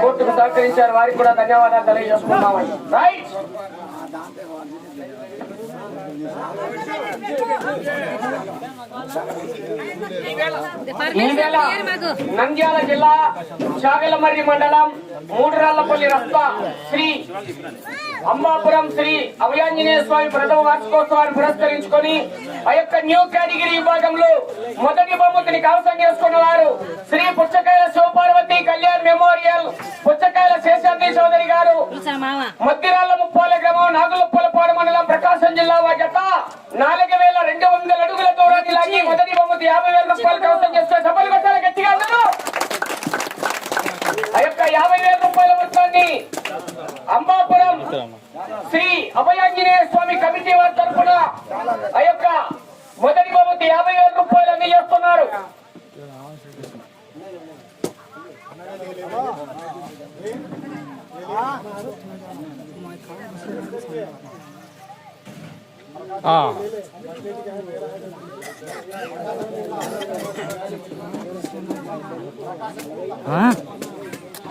కోర్టుకు సహకరించారు. వారికి కూడా ధన్యవాదాలు తెలియజేసుకుంటామని రైట్ నంద్యాల జిల్లా చాగలమర్రి మండలం మూడురాళ్ళపల్లి రస్తా శ్రీ అంబాపురం శ్రీ అభయాంజనేయ స్వామి ప్రథమ వార్షికోత్సవాన్ని పురస్కరించుకొని ఆ యొక్క న్యూ కేటగిరీ విభాగంలో మొదటి బహుమతిని కవసం చేసుకున్న వారు శ్రీ పుచ్చకాయల శివపార్వతి కళ్యాణ్ మెమోరియల్ మద్దిరాళ్ళ ముప్పాల గ్రామం నాగులప్పలపాడు మండలం ప్రకాశం జిల్లా వాజత నాలుగు వేల రెండు వందల అడుగుల దూరాన్ని లాగి మొదటి బహుమతి యాభై వేల రూపాయలు కవసం చేస్తే సభలు కొట్టాలి గట్టిగా అందరూ ఆ యొక్క యాభై వేల రూపాయల మొత్తాన్ని అంబాపురం శ్రీ అభయాంజనేయ స్వామి కమిటీ వారి తరఫున ఆ యొక్క మొదటి బహుమతి యాభై వేల రూపాయలు అందజేస్తున్నారు.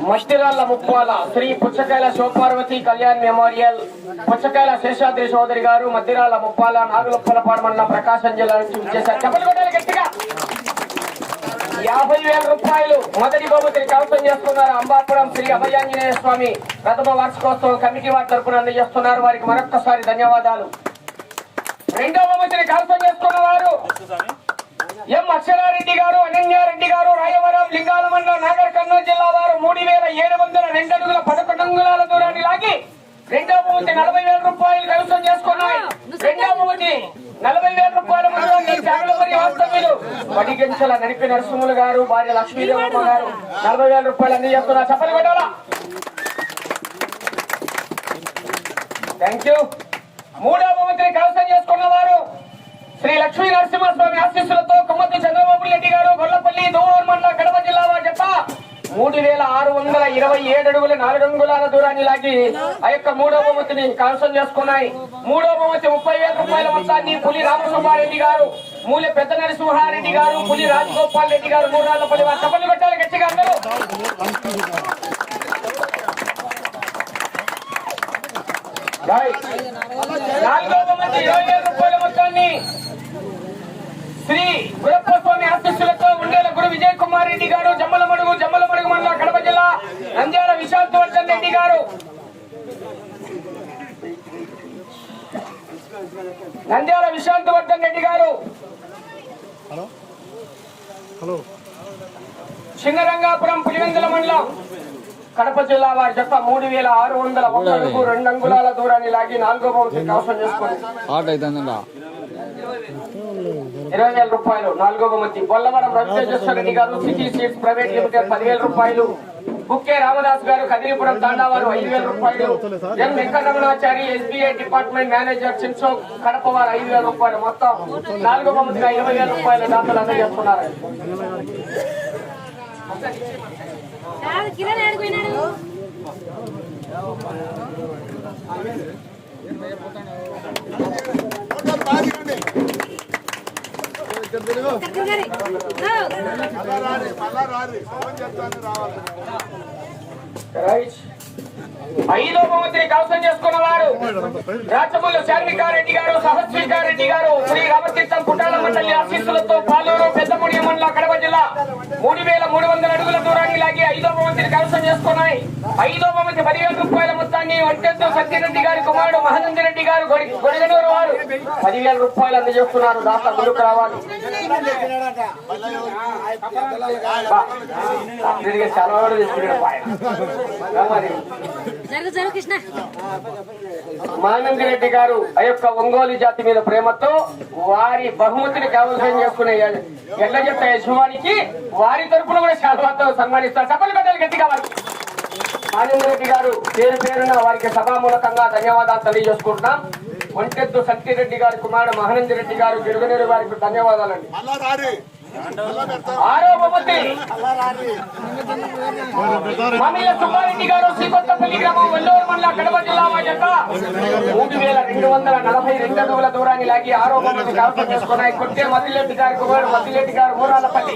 మస్టిరాళ్ళ ముప్పాల శ్రీ పుచ్చకాయల శివపార్వతి కళ్యాణ్ మెమోరియల్ పుచ్చకాయల శేషాద్రి చౌదరి గారు మద్దిరాల ముప్పాల నాగులప్పలపాడు మండలం ప్రకాశం జిల్లా నుంచి విచ్చేశారు చెప్పలు కొట్టాలి గట్టిగా యాభై వేల రూపాయలు మొదటి బహుమతిని కవసం చేస్తున్నారు అంబాపురం శ్రీ అభయాంజనేయ స్వామి. ప్రథమ వార్షికోత్సవం కమిటీ వారి తరపున అందజేస్తున్నారు. వారికి మరొక్కసారి ధన్యవాదాలు. రెండో బహుమతిని కవసం చేస్తున్న వారు ఎం అక్షరారెడ్డి గారు అనన్యారెడ్డి గారు రాయవరం లింగాల మండలం నాగర్ కర్నూలు జిల్లా వారు మూడు వేల ఏడు వందల రెండు అడుగుల పదకొండు అంగుళాల దూరాన్ని లాగి రెండో బహుమతి నలభై వేల రూపాయలు కలుసం చేసుకున్నాయి. రెండో బహుమతి నలభై వేల రూపాయల వాస్తవ్యులు పడిగంచల నడిపి నరసింహులు గారు భార్య లక్ష్మీదేవమ్మ గారు నలభై వేల రూపాయలు అన్ని చేస్తున్నారు చెప్పలు కొట్టాలా థ్యాంక్ యూ మూడో బహుమతిని కైవసం చేసుకున్న వారు శ్రీ లక్ష్మీ నరసింహస్వామి ఆశీస్సులతో కొమ్మతి చంద్రబాబు రెడ్డి గారు గొల్లపల్లి దూరం మండల కడప జిల్లా వారి మూడు వేల ఆరు వందల ఇరవై ఏడు అడుగుల నాలుగు అంగుళాల దూరాన్ని లాగి ఆ యొక్క మూడో బహుమతిని కైవసం చేసుకున్నాయి. మూడో బహుమతి ముప్పై వేల రూపాయల మొత్తాన్ని పులి రామసుబ్బారెడ్డి గారు మూల పెద్ద నరసింహారెడ్డి గారు పులి రాజగోపాల్ రెడ్డి గారు మూడాళ్ళపల్లి వారి. చప్పట్లు పెట్టాలి గట్టిగా అందరూ. నాలుగో బహుమతి ఇరవై వేల రూపాయల మొత్తాన్ని శ్రీ గురప్ప స్వామి ఆశీస్సులతో ఉండేల గురు విజయ్ కుమార్ రెడ్డి గారు జమ్మలమడుగు జమ్మ మండల కడప జిల్లా నంద్యాల విశాంత్ వర్ధన్ రెడ్డి గారు నంద్యాల రెడ్డి గారు. సింగరంగాపురం పులివెందుల మండలం కడప జిల్లా వారి జత మూడు వేల ఆరు వందల ఒక అడుగు రెండు అంగుళాల దూరాన్ని లాగి నాలుగో కవసం అవుతుందా ఇరవై వేల రూపాయలు నాలుగో బహుమతి బొల్లవరం రవితేజేశ్వర రెడ్డి గారు సిటీ సీడ్స్ ప్రైవేట్ లిమిటెడ్ పదివేల రూపాయలు. బుక్కే రామదాస్ గారు కదిరిపురం తాండావారు ఐదు వేల రూపాయలు. M Venkataramanachari SBI department manager చిన్సో Kadapa వారు ఐదు వేల రూపాయలు. మొత్తం నాలుగో బహుమతిగా ఇరవై వేల రూపాయలు దాతలు అందజేస్తున్నారు. కిరణ్ ఐదో బహుమతిని కవసం చేసుకున్న వారు రాచమల్లు శాన్వికారెడ్డి గారు సహస్వికారెడ్డి గారు శ్రీ రామతీర్థం కుటాల మండలి ఆశీస్సులతో పాలూరు పెద్దముడి మండల కడప జిల్లా మూడు వేల మూడు వందల అడుగుల దూరాన్ని లాగి ఐదో బహుమతిని కవసం చేసుకున్నాయి ఐదో బహుమతి పదివేల రూపాయల మొత్తాన్ని వంటెత్తు సత్యరెడ్డి గారి కుమారుడు మహానంద రెడ్డి గారు గొడి- గొడిగనూరు వారు పదివేల రూపాయలు అందజేస్తున్నారు. దాత ముందుకు రావాలి. మానంది రెడ్డి గారు ఆ యొక్క ఒంగోలు జాతి మీద ప్రేమతో వారి బహుమతిని కైవసం చేసుకునే ఎడ్ల జట్ట యజమానికి? వారి తరపున కూడా శాల్వాతో సన్మానిస్తారు. సభలు గట్టిగా వారికి రెడ్డి గారు పేరు పేరున వారికి సభామూలకంగా ధన్యవాదాలు తెలియజేసుకుంటున్నాం. ఒంటెద్దు సత్యరెడ్డి గారి కుమారుడు మహానంది రెడ్డి గారు గిరుగునేరు వారికి ధన్యవాదాలండి. సుబ్బారెడ్డి గారు శ్రీకొత్తపల్లి గ్రామం మండల కడప జిల్లా మూడు వేల రెండు వందల నలభై రెండు అడుగుల దూరాన్ని లాగి ఆరోపణలు బహుమతి చేసుకున్నాయి. కొట్టే మద్దిరెడ్డి గారి కుమారుడు మతిరెడ్డి గారు ఊరాలపల్లి.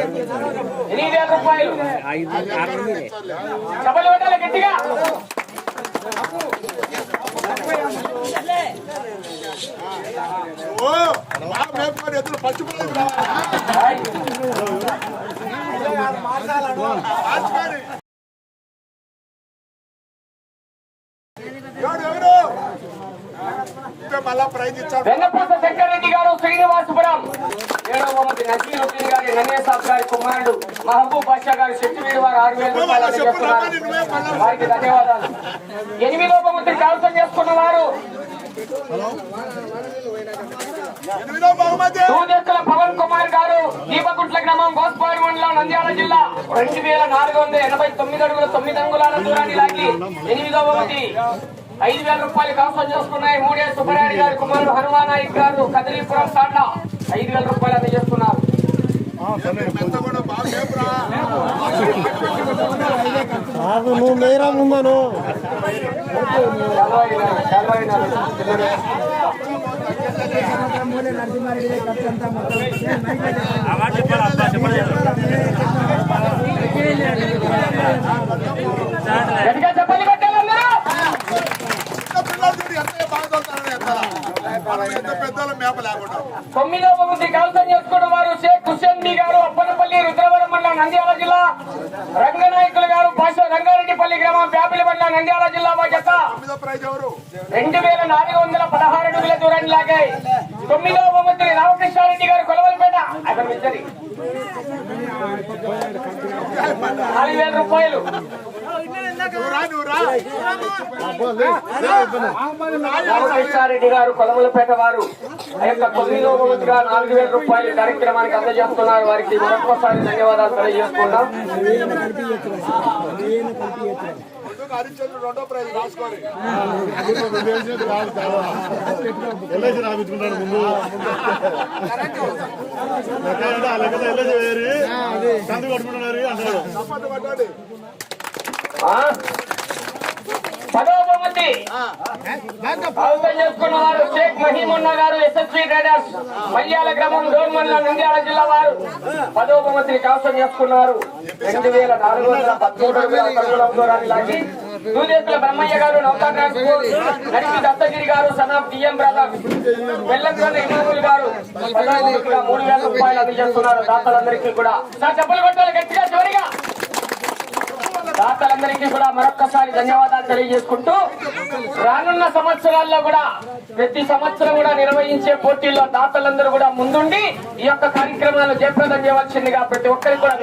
ఎనిమిది వేల రూపాయలు. సభలు పెట్టాలి గట్టిగా. ఎదురు పచ్చిపోలేదు రా. ఇదే మళ్ళా ప్రైజ్ ఇచ్చాడు వెన్నపూస శంకర్రెడ్డి గారు శ్రీనివాసపురం. ఏడవ బహుమతి నసీరుద్దీన్ గారి నన్నేసాబ్ గారి కుమారుడు మహబూబ్ బాషా గారు శక్తివీడి వారు ఆరు వేల రూపాయలు అందజేస్తున్నారు వారికి ధన్యవాదాలు. ఎనిమిదో బహుమతి కైవసం చేసుకున్న వారు పవన్ కుమార్ గారు దీపగుట్ల గ్రామం గోస్పాడు మండలం నంద్యాల జిల్లా. రెండు వేల నాలుగు వందల ఎనభై తొమ్మిది అడుగుల తొమ్మిది అంగుళాల దూరాన్ని లాగి ఎనిమిదో బహుమతి. ఐదు వేల రూపాయలు కైవసం చేసుకున్నాయి. మూడే సుబ్బరాయుడు గారు కుమారుడు హనుమానాయక్ గారు కదిలీపురం సాండ. ఐదు వేల రూపాయలు అందజేస్తున్నారు మెత్త కూడా బాగా మేపురా నాకు నువ్వు మేరా జిల్లా రంగనాయకులు గారు రంగారెడ్డిపల్లి గ్రామం వ్యాపిలి మండలం నంద్యాల జిల్లా బాధ్యత. రెండు వేల నాలుగు వందల పదహారు అడుగుల దూరాన్ని లాగాయి. తొమ్మిదవ బహుమతి రామకృష్ణారెడ్డి గారు కొలవలపేట. అతను ఇద్దరి నాలుగు వేల రూపాయలు. రామకృష్ణారెడ్డి గారు కొలమలపేట వారు ఆ యొక్క తొమ్మిదవ బహుమతిగా నాలుగు వేల రూపాయలు కార్యక్రమానికి అందజేస్తున్నారు. వారికి మరొకసారి ధన్యవాదాలు తెలియజేసుకుంటాం ఎల్ఐసి రాపించుకుంటాడు ముందు లెక్క అంటే ఆ? లెక్కతో ఎల్ఐసి వేరి కందు కొట్టుకుంటున్నారు అంటాడు చప్పట్లు పడ్డాడు ఆ? పదవ బహుమతి కైవసం చేసుకున్న వారు షేక్ మహీమున్నా గారు ఎస్ఎస్వి ట్రేడర్స్ మల్యాల గ్రామం డోర్మల్ల నంద్యాల జిల్లా వారు. పదవ బహుమతిని కైవసం చేసుకున్నారు రెండు వేల నాలుగు వందల పదమూడు లాగి బ్రహ్మయ్య గారు నౌకా ట్రాన్స్పోర్ట్ నడిపి దత్తగిరి గారు సనాబ్ డిఎం బ్రదర్స్ వెల్లంకొండ ఇమాముల్ గారు మూడు వేల రూపాయలు అందజేస్తున్నారు దాతలందరికీ కూడా. సార్ చెప్పులు కొట్టాలి అందరికీ కూడా మరొక్కసారి ధన్యవాదాలు తెలియజేసుకుంటూ రానున్న సంవత్సరాల్లో కూడా ప్రతి సంవత్సరం కూడా నిర్వహించే పోటీల్లో దాతలందరూ కూడా ముందుండి ఈ యొక్క కార్యక్రమాలు జయప్రదం చేయవలసిందిగా ప్రతి ఒక్కరికి కూడా